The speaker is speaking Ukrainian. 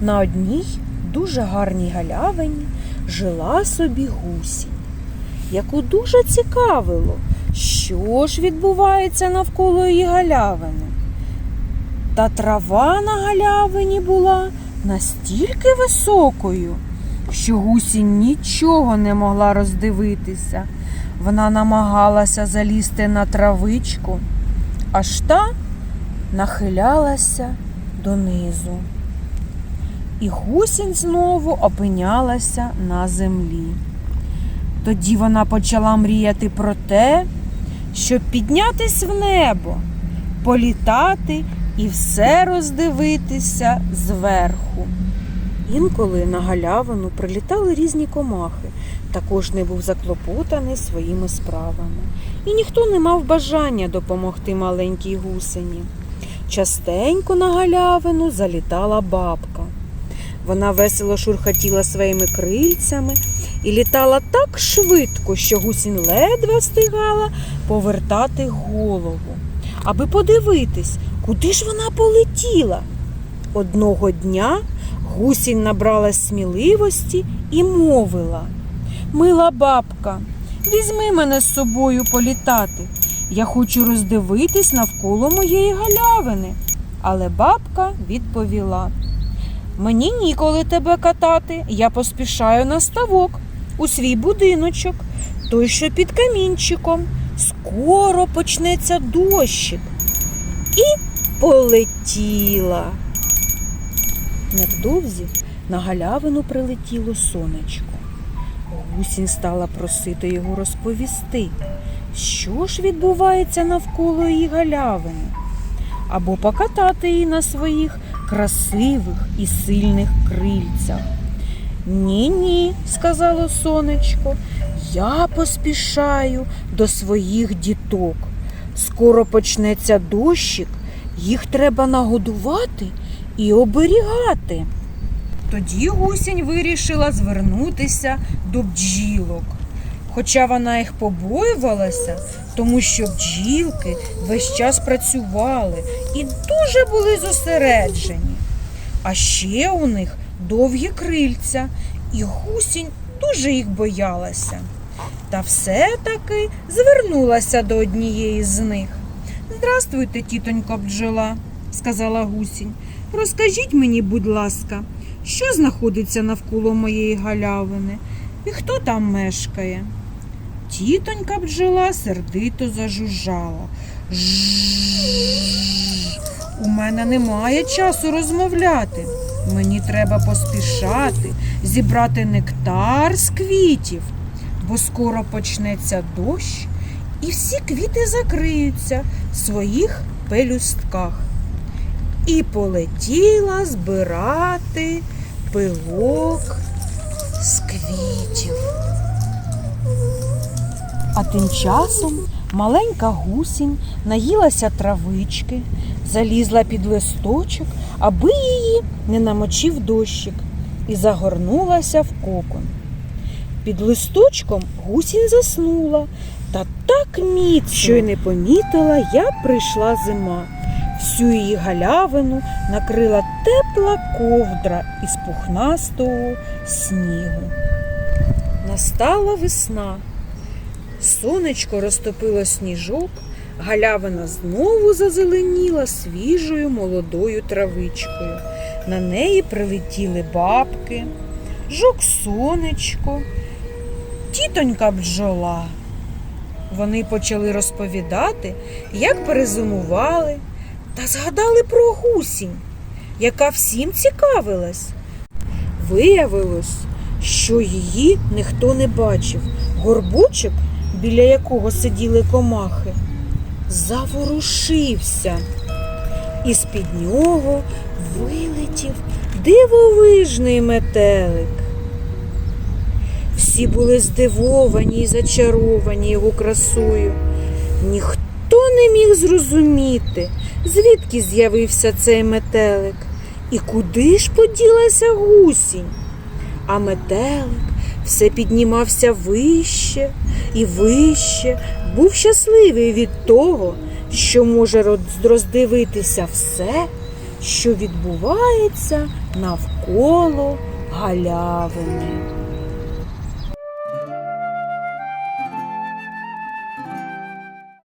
На одній дуже гарній галявині жила собі гусінь, яку дуже цікавило, що ж відбувається навколо її галявини. Та трава на галявині була настільки високою, що гусінь нічого не могла роздивитися. Вона намагалася залізти на травичку, аж та нахилялася донизу. І гусінь знову опинялася на землі. Тоді вона почала мріяти про те, щоб піднятись в небо, політати і все роздивитися зверху. Інколи на галявину прилітали різні комахи, також не був заклопотаний своїми справами, і ніхто не мав бажання допомогти маленькій гусені. Частенько на галявину залітала бабка. Вона весело шурхотіла своїми крильцями і літала так швидко, що гусінь ледве встигала повертати голову, аби подивитись, куди ж вона полетіла. Одного дня гусінь набралась сміливості і мовила Мила бабка, візьми мене з собою політати. Я хочу роздивитись навколо моєї галявини. Але бабка відповіла Мені ніколи тебе катати, я поспішаю на ставок у свій будиночок, той, що під камінчиком. Скоро почнеться дощик. І полетіла. Невдовзі на галявину прилетіло сонечко. Гусінь стала просити його розповісти, що ж відбувається навколо її галявини, або покатати її на своїх красивих і сильних крильцях. Ні, ні, сказало сонечко, я поспішаю до своїх діток. Скоро почнеться дощик, їх треба нагодувати і оберігати. Тоді гусінь вирішила звернутися до бджілок. Хоча вона їх побоювалася, тому що бджілки весь час працювали і дуже були зосереджені. А ще у них довгі крильця, і гусінь дуже їх боялася. Та все-таки звернулася до однієї з них. Здрастуйте, тітонько бджола, сказала гусінь. Розкажіть мені, будь ласка, що знаходиться навколо моєї галявини і хто там мешкає? Тітонька бджола сердито зажужжала. Жжж. У мене немає часу розмовляти. Мені треба поспішати, зібрати нектар з квітів, бо скоро почнеться дощ, і всі квіти закриються в своїх пелюстках. І полетіла збирати пилок з квітів. А тим часом маленька гусінь наїлася травички, залізла під листочок, аби її не намочив дощик, і загорнулася в кокон. Під листочком гусінь заснула та так міцно, що й не помітила, як прийшла зима. Всю її галявину накрила тепла ковдра із пухнастого снігу. Настала весна. Сонечко розтопило сніжок, галявина знову зазеленіла свіжою молодою травичкою. На неї прилетіли бабки, жук сонечко, тітонька бджола. Вони почали розповідати, як перезимували, та згадали про гусінь, яка всім цікавилась. Виявилось, що її ніхто не бачив. Горбочок, біля якого сиділи комахи, заворушився, і з-під нього вилетів дивовижний метелик. Всі були здивовані і зачаровані його красою. Ніхто не міг зрозуміти, звідки з'явився цей метелик і куди ж поділася гусінь. А метелик все піднімався вище і вище, був щасливий від того, що може роздивитися все, що відбувається навколо галявини.